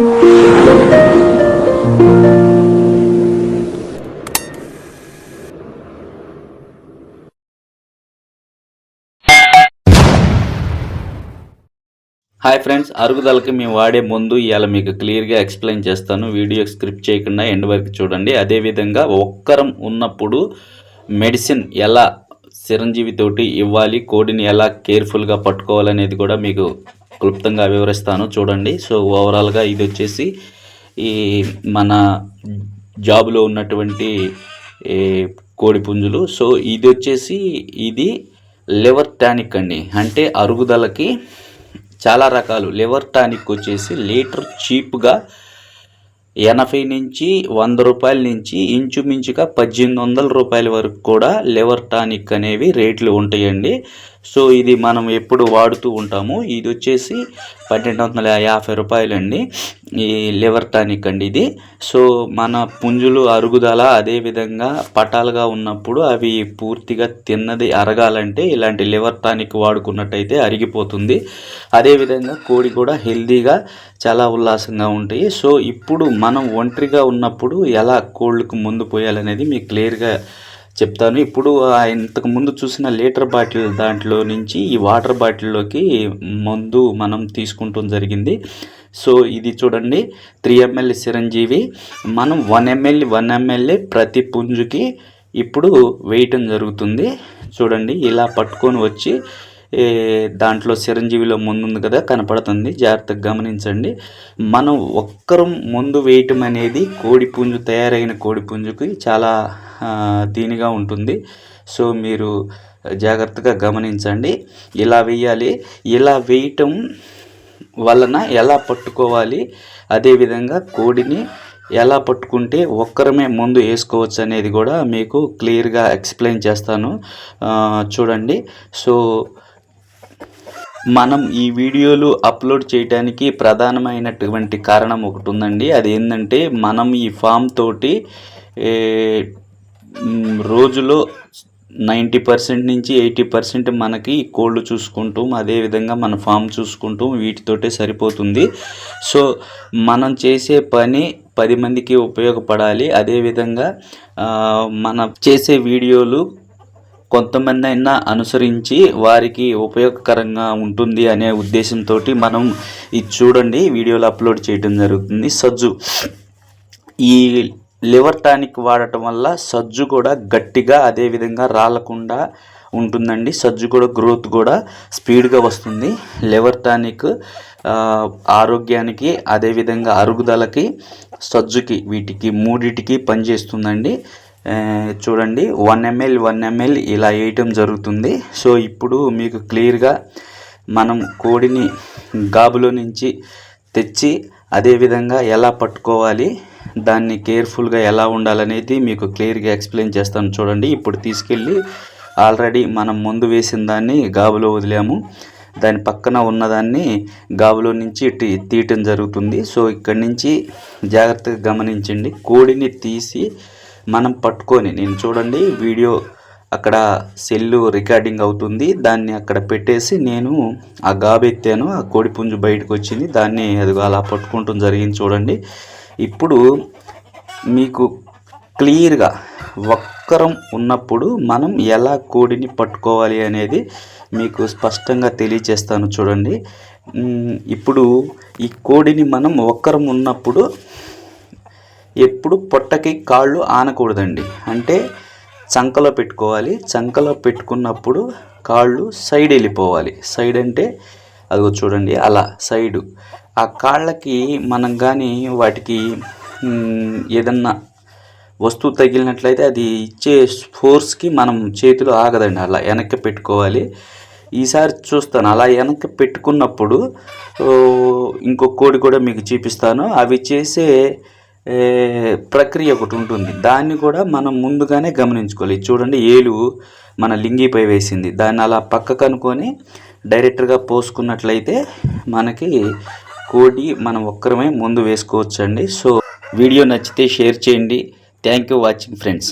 Hi friends అరుగుదలకి మేము వాడే ముందు ఇవాళ మీకు క్లియర్గా ఎక్స్ప్లెయిన్ చేస్తాను. వీడియో స్క్రిప్ట్ చేయకుండా ఎండ్ వరకు చూడండి. అదేవిధంగా ఒక్కరం ఉన్నప్పుడు మెడిసిన్ ఎలా చిరంజీవితోటి ఇవ్వాలి కోడిని ఎలా కేర్ఫుల్గా పట్టుకోవాలనేది కూడా మీకు క్లుప్తంగా వివరిస్తాను. చూడండి. సో ఓవరాల్గా ఇది వచ్చేసి ఈ మన జాబ్లో ఉన్నటువంటి ఈ కోడి పుంజులు. సో ఇది వచ్చేసి ఇది లివర్ టానిక్ అండి. అంటే అరుగుదలకి చాలా రకాలు. లివర్ టానిక్ వచ్చేసి లీటర్ చీప్గా ఎనభై నుంచి వంద రూపాయల నుంచి ఇంచుమించుగా పద్దెనిమిది వందల రూపాయల వరకు కూడా లివర్ టానిక్ అనేవి రేట్లు ఉంటాయండి. సో ఇది మనం ఎప్పుడు వాడుతూ ఉంటాము. ఇది వచ్చేసి పన్నెండు వందల యాభై రూపాయలండి. ఈ లివర్ టానిక్ అండి ఇది. సో మన పుంజులు అరుగుదల అదేవిధంగా పటాలుగా ఉన్నప్పుడు అవి పూర్తిగా తిన్నది అరగాలంటే ఇలాంటి లివర్ టానిక్ వాడుకున్నట్టయితే అరిగిపోతుంది. అదేవిధంగా కోడి కూడా హెల్దీగా చాలా ఉల్లాసంగా ఉంటాయి. సో ఇప్పుడు మనం ఒంటరిగా ఉన్నప్పుడు ఎలా కోళ్ళకు ముందు పోయాలనేది మీకు క్లియర్గా చెప్తాను. ఇప్పుడు ఇంతకు ముందు చూసిన లీటర్ బాటిల్ దాంట్లో నుంచి ఈ వాటర్ బాటిల్లోకి మందు మనం తీసుకుంటాం జరిగింది. సో ఇది చూడండి త్రీ ఎంఎల్ చిరంజీవి. మనం వన్ ఎంఎల్ వన్ ఎంఎల్ఏ ప్రతి పుంజుకి ఇప్పుడు వేయటం జరుగుతుంది. చూడండి ఇలా పట్టుకొని వచ్చి దాంట్లో చిరంజీవిలో ముందుంది కదా కనపడుతుంది. జాగ్రత్తగా గమనించండి. మనం ఒక్కరం ముందు వేయటం అనేది కోడిపుంజు తయారైన కోడిపుంజుకి చాలా దీనిగా ఉంటుంది. సో మీరు జాగ్రత్తగా గమనించండి. ఇలా వేయాలి. ఇలా వేయటం వలన ఎలా పట్టుకోవాలి? అదేవిధంగా కోడిని ఎలా పట్టుకుంటే ఒక్కరమే ముందు వేసుకోవచ్చు అనేది కూడా మీకు క్లియర్గా ఎక్స్ప్లెయిన్ చేస్తాను. చూడండి. సో మనం ఈ వీడియోలు అప్లోడ్ చేయడానికి ప్రధానమైనటువంటి కారణం ఒకటి ఉందండి అది ఏంటంటే మనం ఈ ఫామ్ తోటి రోజులో నైంటీ పర్సెంట్ నుంచి ఎయిటీ పర్సెంట్ మనకి కోళ్ళు చూసుకుంటాం అదేవిధంగా మన ఫామ్ చూసుకుంటాం వీటితోటే సరిపోతుంది. సో మనం చేసే పని పది మందికి ఉపయోగపడాలి. అదేవిధంగా మనం మన చేసే వీడియోలు కొంతమంది అయినా అనుసరించి వారికి ఉపయోగకరంగా ఉంటుంది అనే ఉద్దేశంతో మనం ఇది చూడండి వీడియోలో అప్లోడ్ చేయడం జరుగుతుంది. సజ్జు. ఈ లివర్ టానిక్ వాడటం వల్ల సజ్జు కూడా గట్టిగా అదేవిధంగా రాలకుండా ఉంటుందండి. సజ్జు కూడా గ్రోత్ కూడా స్పీడ్గా వస్తుంది. లివర్ టానిక్ ఆరోగ్యానికి అదేవిధంగా అరుగుదలకి సజ్జుకి వీటికి మూడిటికి పనిచేస్తుందండి. చూడండి వన్ ఎంఎల్ వన్ ఎంఎల్ ఇలా వేయటం జరుగుతుంది. సో ఇప్పుడు మీకు క్లియర్గా మనం కోడిని గాబులో నుంచి తెచ్చి అదేవిధంగా ఎలా పట్టుకోవాలి దాన్ని కేర్ఫుల్గా ఎలా ఉండాలనేది మీకు క్లియర్గా ఎక్స్ప్లెయిన్ చేస్తాను చూడండి. ఇప్పుడు తీసుకెళ్ళి ఆల్రెడీ మనం ముందు వేసిన దాన్ని గాబులో వదిలాము. దాని పక్కన ఉన్నదాన్ని గాబులో నుంచి తీయటం జరుగుతుంది. సో ఇక్కడి నుంచి జాగ్రత్తగా గమనించండి. కోడిని తీసి మనం పట్టుకొని నేను చూడండి వీడియో అక్కడ సెల్లు రికార్డింగ్ అవుతుంది. దాన్ని అక్కడ పెట్టేసి నేను ఆ గాబెత్తాను ఆ కోడిపుంజు బయటకు వచ్చింది. దాన్ని అది అలా పట్టుకుంటూ జరిగింది చూడండి. ఇప్పుడు మీకు క్లియర్గా ఒక్కరం ఉన్నప్పుడు మనం ఎలా కోడిని పట్టుకోవాలి అనేది మీకు స్పష్టంగా తెలియచేస్తాను చూడండి. ఇప్పుడు ఈ కోడిని మనం ఒక్కరం ఉన్నప్పుడు ఎప్పుడు పొట్టకి కాళ్ళు ఆనకూడదండి. అంటే చంకలో పెట్టుకోవాలి. చంకలో పెట్టుకున్నప్పుడు కాళ్ళు సైడ్ వెళ్ళిపోవాలి. సైడ్ అంటే అదిగో చూడండి అలా సైడు. ఆ కాళ్ళకి మనం కానీ వాటికి ఏదన్నా వస్తువు తగిలినట్లయితే అది ఇచ్చే ఫోర్స్కి మనం చేతిలో ఆగదండి. అలా వెనక్కి పెట్టుకోవాలి. ఈసారి చూస్తాను. అలా వెనక్కి పెట్టుకున్నప్పుడు ఇంకో కోడి కూడా మీకు చూపిస్తాను. అవి చేసే ప్రక్రియ ఒకటి ఉంటుంది. దాన్ని కూడా మనం ముందుగానే గమనించుకోవాలి. చూడండి ఏలు మన లింగిపై వేసింది. దాన్ని అలా పక్కకు అనుకొని డైరెక్ట్గా పోసుకున్నట్లయితే మనకి కోడి మనం ఒక్కరమే ముందు వేసుకోవచ్చండి. సో వీడియో నచ్చితే షేర్ చేయండి. Thank you watching friends